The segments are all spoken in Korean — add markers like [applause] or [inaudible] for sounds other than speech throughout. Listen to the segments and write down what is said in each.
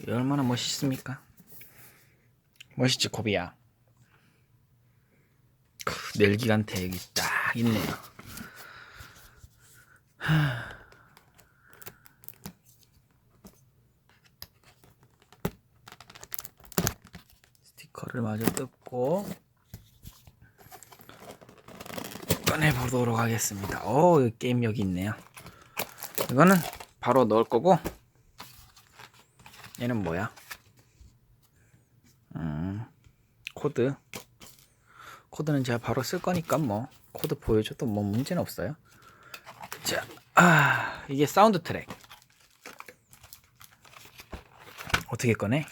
이 얼마나 멋있습니까? 멋있지 코비야. 크, 넬기간테 여기 딱 있네요. 하. 스티커를 마저 뜯고 꺼내 보도록 하겠습니다. 오, 여기 게임 여기 있네요. 이거는 바로 넣을 거고 얘는 뭐야? 음, 코드. 코드는 제가 바로 쓸 거니까 뭐 코드 보여줘도 뭐 문제는 없어요. 자, 아 이게 사운드 트랙. 어떻게 꺼내?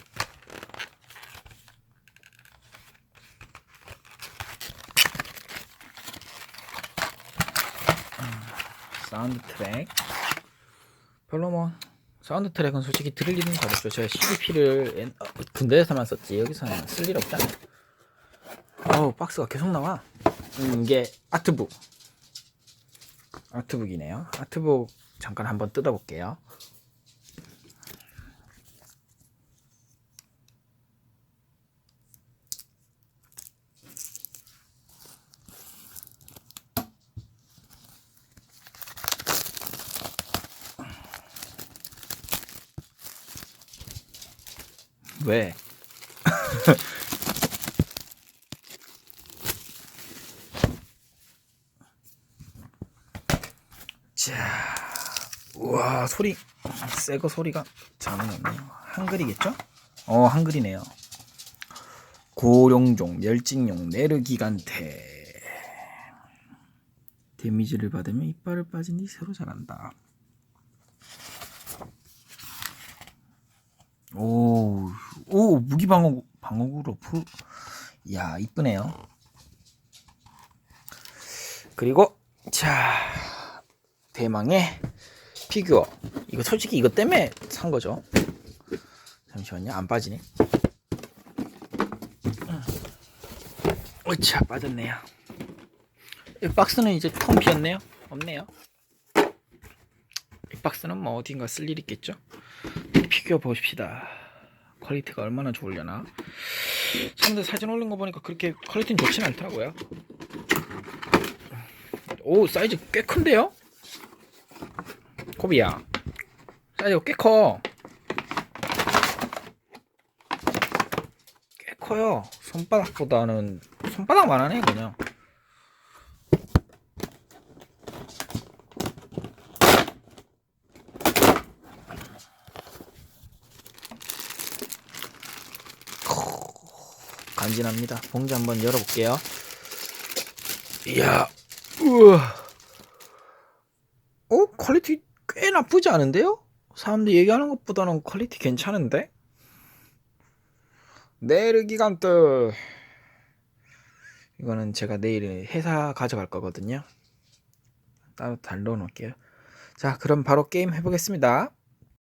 음, 사운드 트랙. 별로 뭐 사운드 트랙은 솔직히 들을 일은 잘 없죠. 제가 CDP를 군대에서만 썼지 여기서는 쓸 일 없잖아요. 어우 박스가 계속 나와. 음, 이게 아트북. 아트북이네요. 아트북 잠깐 한번 뜯어볼게요. 왜? [laughs] 자, 우와 소리, 새거 소리가 장난 없네요. 한글이겠죠? 어, 한글이네요. 고룡종, 멸진용, 네르기간테. 데미지를 받으면 이빨을 빠진 뒤 새로 자란다. 오, 오 무기 방어 방어구로 풀, 야 이쁘네요. 그리고 자 대망의 피규어. 이거 솔직히 이거 때문에 산 거죠. 잠시만요, 안 빠지네. 어차 빠졌네요. 이 박스는 이제 텅 비었네요. 없네요. 이 박스는 뭐 어딘가 쓸 일 있겠죠. 피규어 보십시다. 퀄리티가 얼마나 좋으려나. 사람들 사진 올린 거 보니까 그렇게 퀄리티는 좋진 않더라고요. 오 사이즈 꽤 큰데요? 코비야 사이즈가 꽤 커. 꽤 커요. 손바닥보다는 손바닥만 하네 그냥. 간지납니다. 봉지 한번 열어볼게요. 이야, 우와. 어? 퀄리티 꽤 나쁘지 않은데요? 사람들이 얘기하는 것보다는 퀄리티 괜찮은데? 네르 기간트. 이거는 제가 내일 회사 가져갈 거거든요. 따로 달러 놓을게요. 자, 그럼 바로 게임 해보겠습니다.